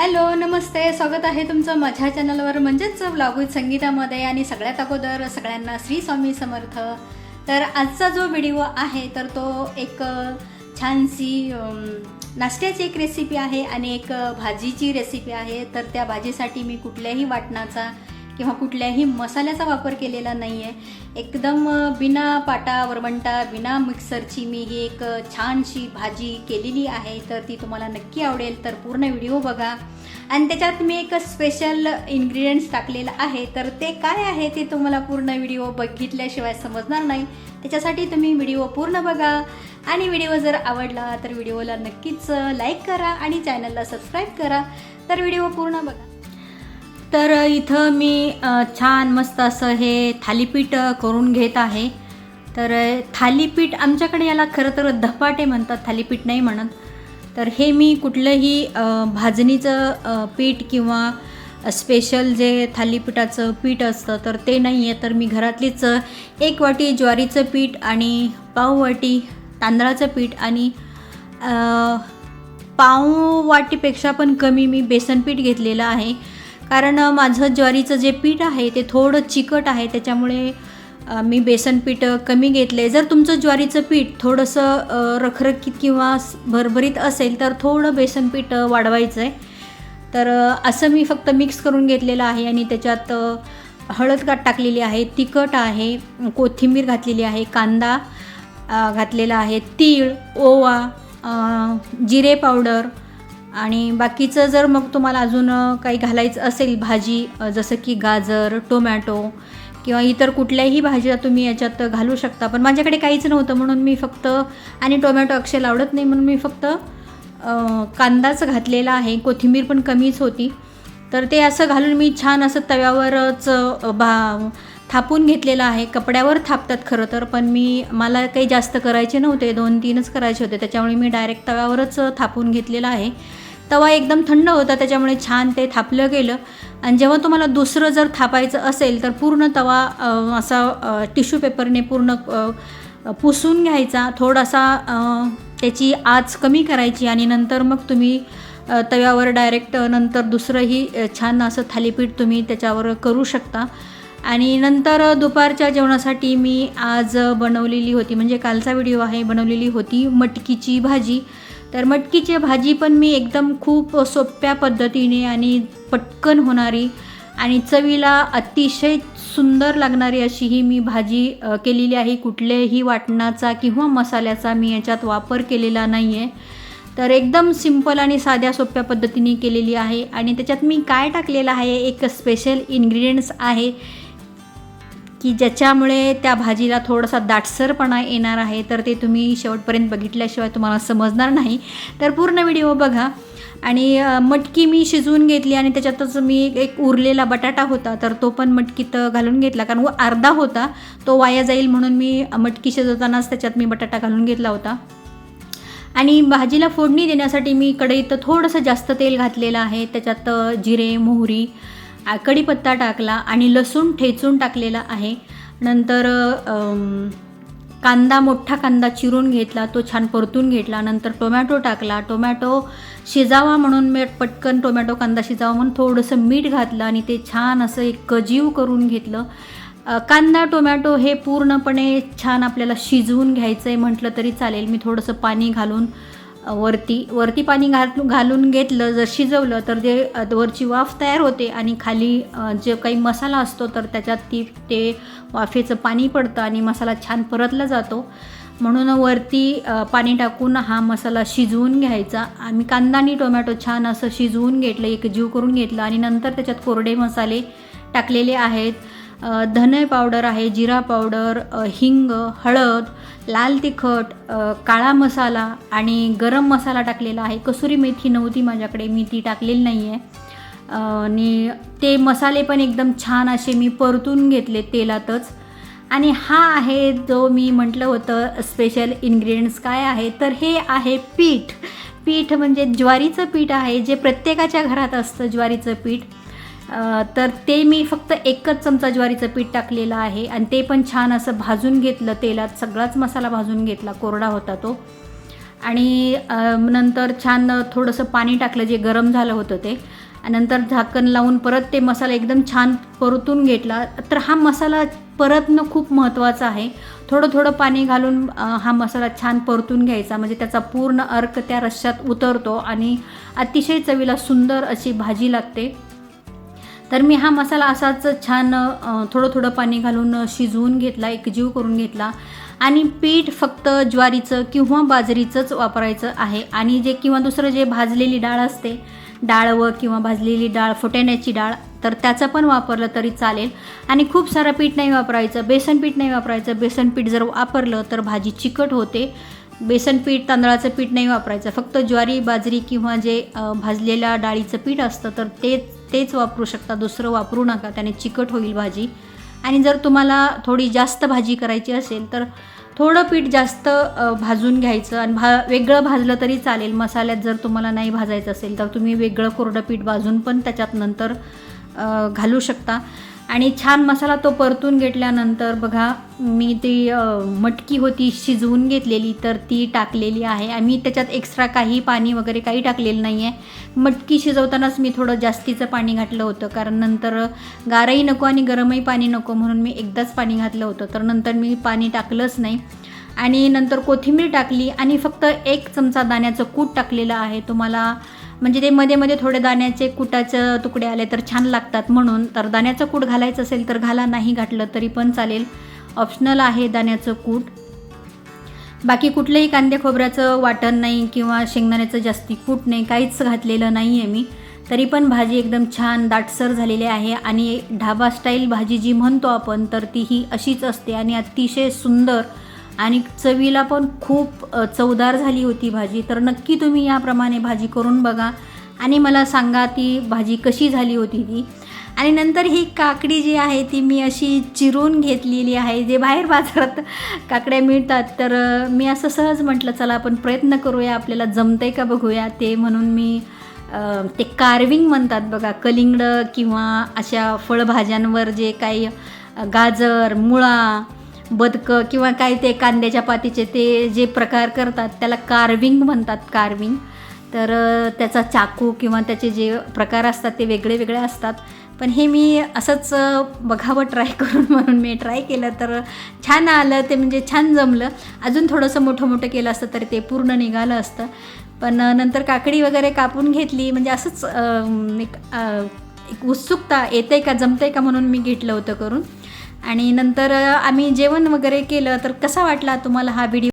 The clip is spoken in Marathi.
हॅलो नमस्ते. स्वागत आहे तुमचं माझ्या चॅनलवर म्हणजेच ब्लॉग विथ संगीतामध्ये आणि सगळ्यात अगोदर सगळ्यांना श्री स्वामी समर्थ. तर आजचा जो व्हिडिओ आहे तर तो एक छानशी नाश्त्याची एक रेसिपी आहे आणि एक भाजीची रेसिपी आहे. तर त्या भाजीसाठी मी कुठल्याही वाटणाचा किंवा कुठल्याही मसाल्याचा वापर केलेला नाही आहे एकदम बिना पाटा वरवंटा बिना मिक्सरची मी ही एक छानशी भाजी केलेली आहे तर ती तुम्हाला नक्की आवडेल तर पूर्ण व्हिडिओ बघा. आणि त्याच्यात मी एक स्पेशल इन्ग्रेडियंट्स टाकलेलं आहे तर ते काय आहे ते तुम्हाला पूर्ण व्हिडिओ बघितल्याशिवाय समजणार नाही. त्याच्यासाठी तुम्ही व्हिडिओ पूर्ण बघा. आणि व्हिडिओ जर आवडला तर व्हिडिओला नक्कीच लाईक करा आणि चॅनलला सबस्क्राईब करा. तर व्हिडिओ पूर्ण बघा. तर इथं मी छान मस्त असं हे थालीपीठ करून घेत आहे. तर थालीपीठ आमच्याकडे याला खरं तर धपाटे म्हणतात थालीपीठ नाही म्हणत. तर हे मी कुठलंही भाजणीचं पीठ किंवा स्पेशल जे थालीपीठाचं पीठ असतं तर ते नाही आहे तर मी घरातलीच एक वाटी ज्वारीचं पीठ आणि पाव वाटी तांदळाचं पीठ आणि पाव वाटीपेक्षा पण कमी मी बेसन पीठ घेतलेलं आहे. कारण माझं ज्वारीचं जे पीठ आहे ते थोडं चिकट आहे त्याच्यामुळे मी बेसन पीठ कमी घेतले जर तुमचं ज्वारीचं पीठ थोडंसं रखरखीत किंवा भरभरीत असेल तर थोडं बेसन पीठ वाढवायचं आहे तर असं मी फक्त मिक्स करून घेतलेलं आहे आणि त्याच्यात हळद का टाकलेली आहे तिखट आहे कोथिंबीर घातलेली आहे कांदा घातलेला आहे तीळ ओवा जिरे पावडर आणि बाकीचं जर मग तुम्हाला अजून काही घालायचं असेल भाजी जसं की गाजर टोमॅटो किंवा इतर कुठल्याही भाज्या तुम्ही याच्यात घालू शकता. पण माझ्याकडे काहीच नव्हतं म्हणून मी फक्त आणि टोमॅटो अक्षय आवडत नाही म्हणून मी फक्त कांदाच घातलेला आहे. कोथिंबीर पण कमीच होती. तर ते असं घालून मी छान असं तव्यावरच भा थापून घेतलेलं आहे. कपड्यावर थापतात खरं तर पण मी मला काही जास्त करायचे नव्हते. दोन तीनच करायचे होते. त्याच्यामुळे मी डायरेक्ट तव्यावरच थापून घेतलेलं आहे. तवा एकदम थंड होता. त्याच्यामुळे छान ते थापलं गेलं. आणि जेव्हा तुम्हाला दुसरं जर थापायचं असेल तर पूर्ण तवा असा टिश्यू पेपरने पूर्ण पुसून घ्यायचा. थोडासा त्याची आच कमी करायची आणि नंतर मग तुम्ही तव्यावर डायरेक्ट नंतर दुसरंही छान असं थालीपीठ तुम्ही त्याच्यावर करू शकता. आणि नंतर दुपारच्या जेवणासाठी मी आज बनवलेली होती म्हणजे कालचा व्हिडिओ आहे बनवलेली होती मटकीची भाजी. तर मटकीची भाजी पण मी एकदम खूप सोप्या पद्धतीने आणि पटकन होणारी आणि चवीला अतिशय सुंदर लागणारी अशी ही मी भाजी केलेली आहे. कुठल्याही वाटणाचा किंवा मसाल्याचा मी याच्यात वापर केलेला नाही आहे तर एकदम सिंपल आणि साध्या सोप्या पद्धतीने केलेली आहे. आणि त्याच्यात मी काय टाकलेलं आहे एक स्पेशल इन्ग्रेडियंट्स आहे. की ज्याच्यामुळे त्या भाजीला थोडासा दाटसरपणा येणार आहे तर ते तुम्ही शेवटपर्यंत बघितल्याशिवाय तुम्हाला समजणार नाही. तर पूर्ण व्हिडिओ बघा. आणि मटकी मी शिजवून घेतली आणि त्याच्यातच मी एक उरलेला बटाटा होता तर तो पण मटकीत घालून घेतला. कारण व अर्धा होता तो वाया जाईल म्हणून मी मटकी शिजवतानाच त्याच्यात मी बटाटा घालून घेतला होता. आणि भाजीला फोडणी देण्यासाठी मी कढईत थोडंसं जास्त तेल घातलेलं आहे. त्याच्यात जिरे मोहरी कढीपत्ता टाकला आणि लसूण ठेचून टाकलेला आहे. नंतर कांदा मोठा कांदा चिरून घेतला तो छान परतून घेतला. नंतर टोमॅटो टाकला. टोमॅटो शिजावा म्हणून मी पटकन टोमॅटो कांदा शिजावा म्हणून थोडंसं मीठ घातलं आणि ते छान असं एक कजीव करून घेतलं. कांदा टोमॅटो हे पूर्णपणे छान आपल्याला शिजवून घ्यायचं आहे म्हटलं तरी चालेल. मी थोडंसं पाणी घालून वरती वरती पाणी घात घालून घेतलं जर शिजवलं तर जे वरची वाफ तयार होते आणि खाली जे काही मसाला असतो तर त्याच्यात ती ते वाफेचं पाणी पडतं आणि मसाला छान परतला जातो. म्हणून वरती पाणी टाकून हा मसाला शिजवून घ्यायचा. आम्ही कांदा आणि टोमॅटो छान असं शिजवून घेतलं एक जीव करून घेतलं आणि नंतर त्याच्यात कोरडे मसाले टाकलेले आहेत. धने पावडर आहे जिरा पावडर हिंग हळद लाल तिखट काळा मसाला आणि गरम मसाला टाकलेला आहे. कसुरी मेथी नव्हती माझ्याकडे मी ती टाकलेली नाही आहे आणि ते मसाले पण एकदम छान असे मी परतून घेतले तेलातच. आणि हा आहे जो मी म्हटलं होतं स्पेशल इन्ग्रेडियंट्स काय आहे? तर हे आहे पीठ. पीठ म्हणजे ज्वारीचं पीठ आहे जे प्रत्येकाच्या घरात असतं ज्वारीचं पीठ. तर ते मी फक्त एकच चमचा ज्वारीचं पीठ टाकलेलं आहे. आणि ते पण छान असं भाजून घेतलं तेलात. सगळाच मसाला भाजून घेतला. कोरडा होता तो. आणि नंतर छान थोडंसं पाणी टाकलं जे गरम झालं होतं ते. नंतर झाकण लावून परत ते मसाला एकदम छान परतून घेतला. तर हा मसाला परतणं खूप महत्त्वाचं आहे. थोडं थोडं पाणी घालून हा मसाला छान परतून घ्यायचा. म्हणजे त्याचा पूर्ण अर्क त्या रश्श्यात उतरतो आणि अतिशय चवीला सुंदर अशी भाजी लागते. तर मी हा मसाला असाच छान थोडं थोडं पाणी घालून शिजवून घेतला एकजीव करून घेतला. आणि पीठ फक्त ज्वारीचं किंवा बाजरीचंच वापरायचं आहे. आणि जे किंवा दुसरं जे भाजलेली डाळ असते डाळ व किंवा भाजलेली डाळ फुटण्याची डाळ तर त्याचं पण वापरलं तरी चालेल. आणि खूप सारं पीठ नाही वापरायचं बेसन पीठ नाही वापरायचं. बेसन पीठ जर वापरलं तर भाजी चिकट होते. बेसन पीठ तांदळाचं पीठ नाही वापरायचं. फक्त ज्वारी बाजरी किंवा जे भाजलेल्या डाळीचं पीठ असतं तर तेच तेच वापरू शकता दुसरं वापरू नका त्याने चिकट होईल भाजी. आणि जर तुम्हाला थोडी जास्त भाजी करायची असेल तर थोडं पीठ जास्त भाजून घ्यायचं आणि भा वेगळं भाजलं तरी चालेल. मसाल्यात जर तुम्हाला नाही भाजायचं असेल तर तुम्ही वेगळं कोरडं पीठ भाजून पण त्याच्यात नंतर घालू शकता. आणि छान मसाला तो परतून घेतल्यानंतर बघा मी ती मटकी होती शिजवून घेतलेली तर ती टाकलेली आहे. आम्ही त्याच्यात एक्स्ट्रा काही पाणी वगैरे काही टाकलेलं नाही आहे मटकी शिजवतानाच मी थोडं जास्तीचं पाणी घातलं होतं. कारण नंतर गारही नको आणि गरमही पाणी नको म्हणून मी एकदाच पाणी घातलं होतं. तर नंतर मी पाणी टाकलंच नाही. आणि नंतर कोथिंबीर टाकली आणि फक्त एक चमचा दाण्याचं कूट टाकलेलं आहे. तुम्हाला म्हणजे ते मध्ये मध्ये थोडे दाण्याचे कुटाचं तुकडे आले तर छान लागतात म्हणून. तर दाण्याचं कूट घालायचं असेल तर घाला नाही घातलं तरी पण चालेल. ऑप्शनल आहे दाण्याचं कूट. बाकी कुठलंही कांदे खोबऱ्याचं वाटण नाही किंवा शेंगदाण्याचं जास्ती कूट नाही काहीच घातलेलं नाही आहे मी. तरी पण भाजी एकदम छान दाटसर झालेली आहे आणि ढाबा स्टाईल भाजी जी म्हणतो आपण तर ती ही अशीच असते आणि अतिशय सुंदर आणि चवीला पण खूप चवदार झाली होती भाजी. तर नक्की तुम्ही याप्रमाणे भाजी करून बघा. आणि मला सांगा ती भाजी कशी झाली होती ती. आणि नंतर ही काकडी जी आहे ती मी अशी चिरून घेतलेली आहे. जे बाहेर बाजारात काकड्या मिळतात तर मी असं सहज म्हटलं चला आपण प्रयत्न करूया. आपल्याला जमतंय का बघूया? ते म्हणून मी ते कार्विंग म्हणतात बघा. कलिंगड किंवा अशा फळभाज्यांवर जे काही गाजर मुळा बदकं किंवा काय ते कांद्याच्या पातीचे ते जे प्रकार करतात त्याला कार्विंग म्हणतात कार्विंग तर त्याचा चाकू किंवा त्याचे जे प्रकार असतात ते वेगळे वेगळे असतात. पण हे मी असंच बघावं ट्राय करून म्हणून मी ट्राय केलं. तर छान आलं ते म्हणजे छान जमलं. अजून थोडंसं मोठं मोठं केलं असतं तर ते पूर्ण निघालं असतं. पण नंतर काकडी वगैरे कापून घेतली. म्हणजे असंच एक एक उत्सुकता येते का जमते का म्हणून मी घेतलं होतं करून. आणि नंतर आम्ही जेवण वगैरे केलं तर कसा वाटला तुम्हाला हा व्हिडिओ